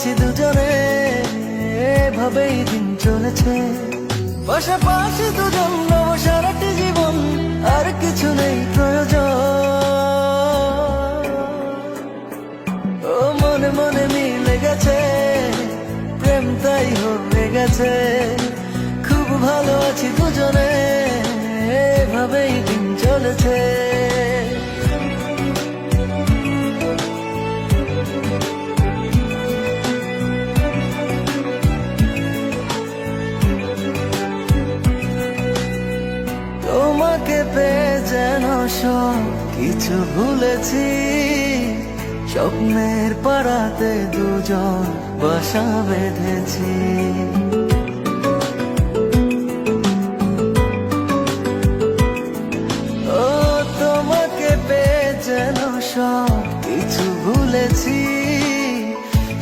আছি দুজনে, এভাবেই দিন চলেছে। পাশাপাশি দুজন নব সারাটি জীবন, আর কিছু নেই প্রয়োজন। ও মনে মনে মিলে গেছে, প্রেম তাই হয়ে গেছে। খুব ভালো আছি কিছু ভুলেছি, স্বপ্নের পাড়াতে দুজন বাসা বেঁধেছি। ও, তোমাকে সব কিছু ভুলেছি,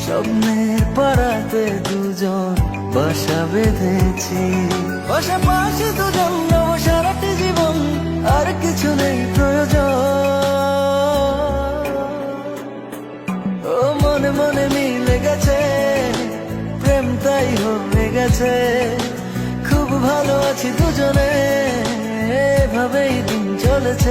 স্বপ্নের পাড়াতে দুজন বাসা বেঁধেছি। পাশাপাশি দুজন নব সারাটি গেছে। খুব ভালো আছি দুজনে। এভাবেই দিন চলেছে।